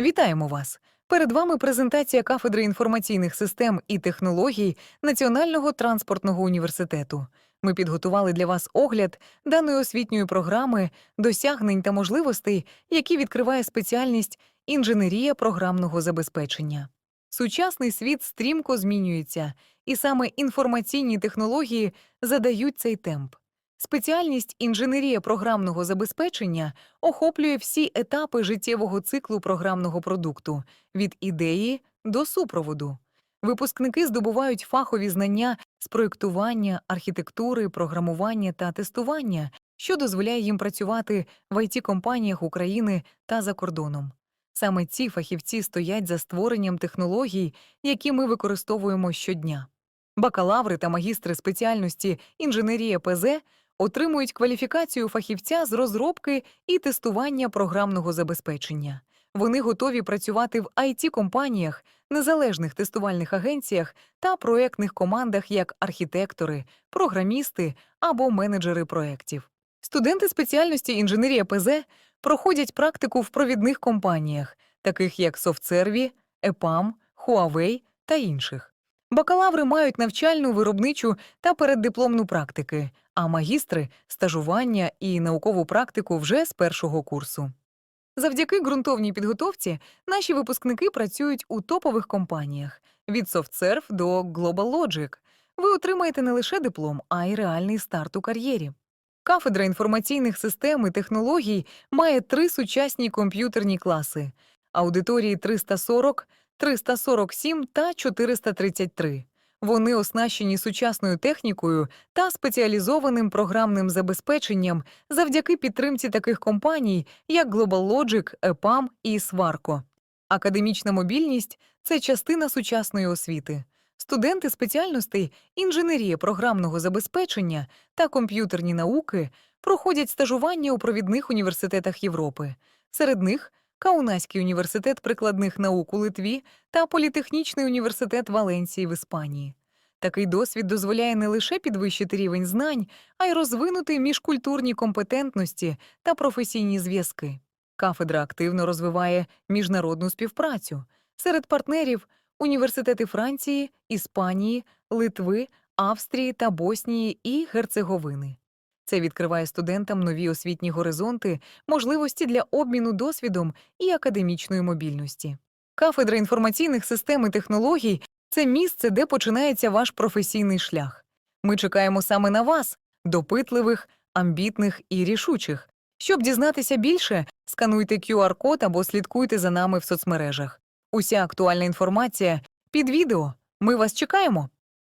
Вітаємо вас! Перед вами презентація кафедри інформаційних систем і технологій Національного транспортного університету. Ми підготували для вас огляд даної освітньої програми, досягнень та можливостей, які відкриває спеціальність інженерія програмного забезпечення. Сучасний світ стрімко змінюється, і саме інформаційні технології задають цей темп. Спеціальність інженерія програмного забезпечення охоплює всі етапи життєвого циклу програмного продукту від ідеї до супроводу. Випускники здобувають фахові знання з проєктування, архітектури, програмування та тестування, що дозволяє їм працювати в it компаніях України та за кордоном. Саме ці фахівці стоять за створенням технологій, які ми використовуємо щодня. Бакалаври та магістри спеціальності інженерія ПЗ отримують кваліфікацію фахівця з розробки і тестування програмного забезпечення. Вони готові працювати в it компаніях незалежних тестувальних агенціях та проектних командах як архітектори, програмісти або менеджери проєктів. Студенти спеціальності інженерія ПЗ проходять практику в провідних компаніях, таких як SoftServe, EPAM, Huawei та інших. Бакалаври мають навчальну, виробничу та переддипломну практики, а магістри стажування і наукову практику вже з першого курсу. Завдяки ґрунтовній підготовці наші випускники працюють у топових компаніях від SoftServe до GlobalLogic. Ви отримаєте не лише диплом, а й реальний старт у кар'єрі. Кафедра інформаційних систем і технологій має три сучасні комп'ютерні класи аудиторії 340, 347 та 433. Вони оснащені сучасною технікою та спеціалізованим програмним забезпеченням завдяки підтримці таких компаній, як GlobalLogic, EPAM і Svarco. Академічна мобільність це частина сучасної освіти. Студенти спеціальностей інженерія програмного забезпечення та комп'ютерні науки проходять стажування у провідних університетах Європи. Серед них Каунаський університет прикладних наук у Литві та Політехнічний університет Валенції в Іспанії. Такий досвід дозволяє не лише підвищити рівень знань, а й розвинути міжкультурні компетентності та професійні зв'язки. Кафедра активно розвиває міжнародну співпрацю серед партнерів університети Франції, Іспанії, Литви, Австрії та Боснії і Герцеговини. Це відкриває студентам нові освітні горизонти, можливості для обміну досвідом і академічної мобільності. Кафедра інформаційних систем і технологій це місце, де починається ваш професійний шлях. Ми чекаємо саме на вас, допитливих, амбітних і рішучих. Щоб дізнатися більше, скануйте QR-код або слідкуйте за нами в соцмережах. Уся актуальна інформація під відео. Ми вас чекаємо.